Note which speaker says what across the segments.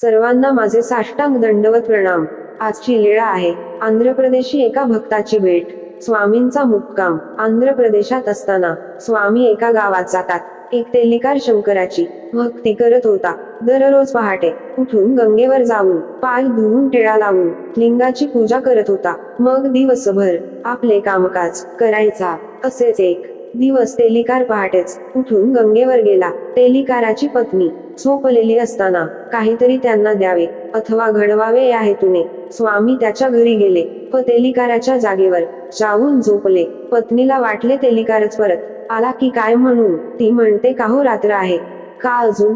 Speaker 1: सर्वांना माझे साष्टांग दंडवत प्रणाम. आजची लीळा आहे. आंध्र प्रदेशी एका भक्ताची भेट. स्वामींचा मुक्काम. आंध्र प्रदेशात असताना स्वामी एका गावात जातात. एक तेलिकार शंकराची भक्ती करत होता. दररोज पहाटे उठून गंगेवर जाऊन पाय धुवून टिळा लावून लिंगाची पूजा करत होता. मग दिवसभर आपले कामकाज करायचा असेच एक दिवस तेलिकार पहाटेच उठून गंगेवर गेला. तेलिकाराची पत्नी झोपलेली असताना काहीतरी त्यांना द्यावे अथवा घडवावे या हेतूने स्वामी त्याच्या घरी गेले व तेलिकाराच्या जागेवर जाऊन झोपले. पत्नीला वाटले तेलिकारच परत आला की काय म्हणून? ती म्हणते का हो रात्र आहे. का अजून?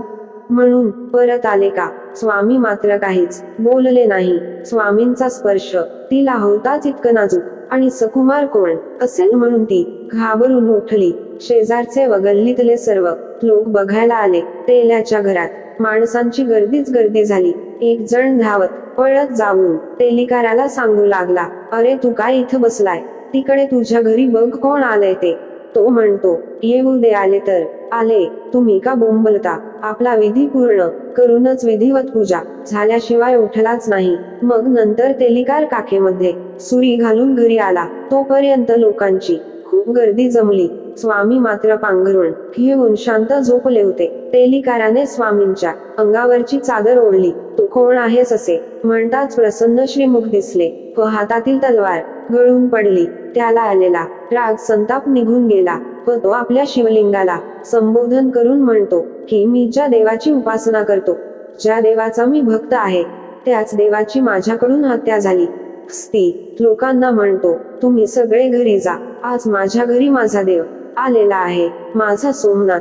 Speaker 1: म्हणून परत आले का? स्वामी मात्र काहीच बोलले नाही. स्वामींचा स्पर्श तिला होताच इतकं नाजूक आणि सकुमार कोण? असेल म्हणून ती घाबरून उठली. शेजारचे व गल्लीतले सर्व लोक बघायला आले. तेल्याच्या घरात माणसांची गर्दीच गर्दी झाली. एक जण धावत पळत जाऊन तेलिकाराला सांगू लागला अरे तू काय इथं बसलाय? तिकडे तुझ्या घरी बघ कोण आलंय ते. तो म्हणतो येऊ दे आले तर. आले तुम्ही का बोंबलता? आपला विधी पूर्ण करूनच विधिवत पूजा. झाल्याशिवाय उठलाच नाही. मग नंतर तेलिकार काखेमध्ये सुरी घालून घरी आला तोपर्यंत लोकांची खूप गर्दी जमली. स्वामी मात्र पांघरून घेऊन शांत झोपले होते. तेलिकाराने स्वामींच्या अंगावरची चादर ओढली. तू कोण आहेस असे? म्हणताच प्रसन्न श्रीमुख दिसले. व हातातील तलवार गळून पडली. त्याला आलेला. राग संताप निघून गेला व तो आपल्या शिवलिंगाला संबोधन करून म्हणतो की मी ज्या देवाची उपासना करतो ज्या देवाचा मी भक्त आहे त्याच देवाची माझ्याकडून हत्या झाली. स्त्री लोकांना म्हणतो तुम्ही सगळे घरी जा. आज माझ्या घरी माझा देव आलेला आहे. माझा सोमनाथ.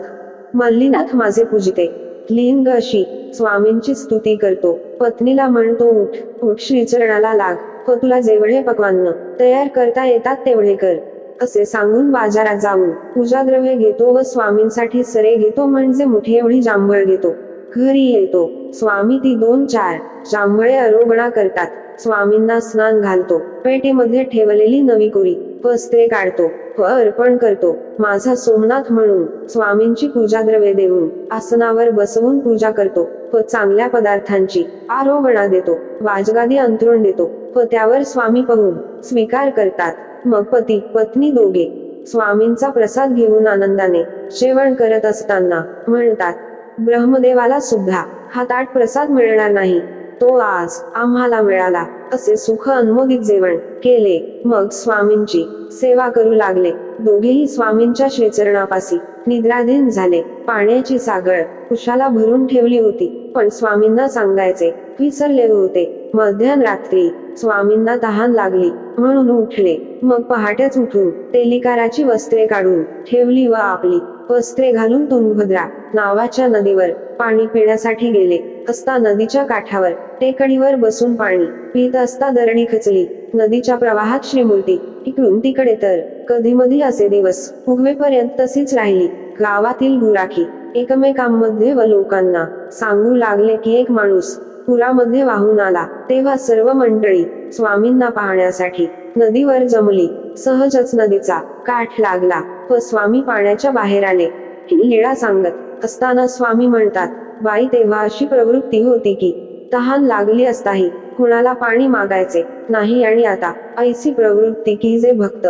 Speaker 1: मल्लीनाथ माझे पूजिते. लिंग अशी. स्वामींची स्तुती करतो. पत्नीला म्हणतो उठ उठ श्रीचरणाला लाग. व तुला जेवढे पक्वान्न तयार करता येतात तेवढे कर असे सांगून बाजारात जाऊन पूजा द्रव्य घेतो व स्वामींसाठी सरे घेतो म्हणजे मुठी एवढी जांभळ घेतो. घरी येतो. स्वामी ती दोन चार जांभळे अरोगणा करतात. स्वामींना स्नान घालतो. पेटीमध्ये ठेवलेली नवी कोरी वस्त्रे काढतो व अर्पण करतो. माझा सोमनाथ म्हणून स्वामींची पूजाद्रव्ये देऊन आसनावर बसवून पूजा करतो व चांगल्या पदार्थांची आरोगणा देतो. वाजगादी अंतरुण देतो. व त्यावर स्वामी पाहून स्वीकार करतात. मग पती पत्नी दोघे स्वामींचा प्रसाद घेऊन आनंदाने जेवण करत असताना म्हणतात ब्रह्मदेवाला सुद्धा हा ताट प्रसाद मिळणार नाही. तो आज आम्हाला मिळाला. असे सुख अनुमोदित जेवण केले. मग स्वामींची सेवा करू लागले. दोघेही स्वामींच्या श्रीचरणापासी निद्राधीन झाले. पाण्याची सागळ कुशाला भरून ठेवली होती. पण स्वामींना सांगायचे विसरले होते. मध्यान रात्री स्वामींना तहान लागली. म्हणून उठले. मग पहाटेच उठून तेलिकाराची वस्त्रे काढून ठेवली व आपली वस्त्रे घालून तुंगभद्रा नावाच्या नदीवर पाणी पिण्यासाठी गेले. असता नदीच्या काठावर टेकडीवर बसून पाणी पित असता दरणी खचली. नदीच्या प्रवाहात श्रीमूर्ती इकडून तिकडे तर कधी मधी असे दिवस उगवेपर्यंत तशीच राहिली. गावातील गुराखी एकमेकांमध्ये व लोकांना सांगू लागले की एक माणूस पुरामध्ये वाहून आला तेव्हा सर्व मंडळी स्वामींना पाहण्यासाठी नदीवर जमली. सहजच नदीचा काठ लागला व स्वामी पाण्याच्या बाहेर आले. लीळा सांगत असताना स्वामी म्हणतात बाई तेव्हा अशी प्रवृत्ती होती की तहान लागली असताही कुणाला पाणी मागायचे नाही आणि आता ऐसी प्रवृत्ती की जे भक्त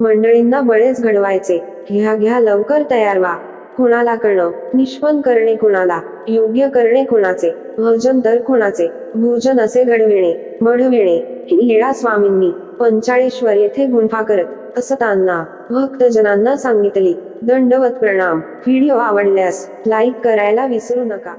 Speaker 1: मंडळींना बळेच घडवायचे. घ्या घ्या लवकर तयार व्हा. कुणाला करणं निष्पन्न करणे कुणाला? योग्य करणे कुणाचे? भजन तर कुणाचे? भोजन असे घडविणे मढविणे लीळा स्वामींनी पंचाळेश्वर येथे गुंफा करत असताना भक्तजनांना सांगितली. दंडवत प्रणाम. व्हिडिओ आवडल्यास लाईक करायला विसरू नका.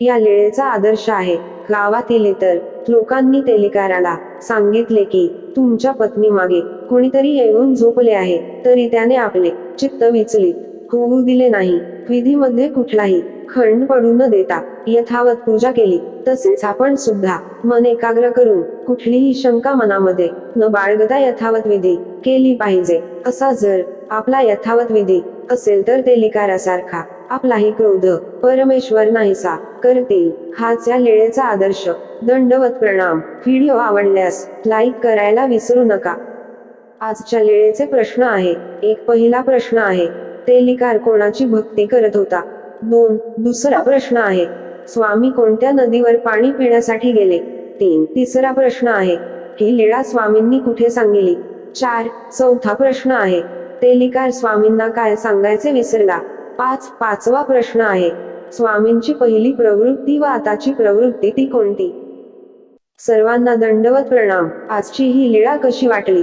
Speaker 1: या लीळेचा आदर्श आहे. गावातील इतर लोकांनी तेलिकाराला सांगितले की तुमच्या पत्नी मागे कोणीतरी येऊन झोपले आहे तरी त्याने आपले चित्त विचलित होऊ दिले नाही. विधीमध्ये कुठलाही खंड पडू न देता यथावत पूजा केली. तसेच आपण सुद्धा मन एकाग्र करून कुठलीही शंका मनामध्ये न बाळगता यथावत विधी केली पाहिजे. असा जर आपला यथावत विधी असेल तर तेलिकारासारखा आपलाही क्रोध परमेश्वर नाहीसा करतील. हाच या लेळेचा आदर्श दंडवत प्रणाम. व्हिडिओ आवडल्यास लाईक करायला विसरू नका. आजच्या लेळेचे प्रश्न आहे. एक पहिला प्रश्न आहे. तेलिकार कोणाची भक्ती करत होता. दोन दुसरा प्रश्न आहे. स्वामी कोणत्या नदीवर पाणी पिण्यासाठी गेले? तीन तिसरा प्रश्न आहे. ही लीळा स्वामींनी कुठे सांगितली? चार चौथा प्रश्न आहे. तेलिकार स्वामींना काय सांगायचे विसरला. पाच पाचवा प्रश्न आहे. स्वामींची पहिली प्रवृत्ती व आताची प्रवृत्ती ती कोणती? सर्वांना दंडवत प्रणाम. आजची ही लीळा कशी वाटली?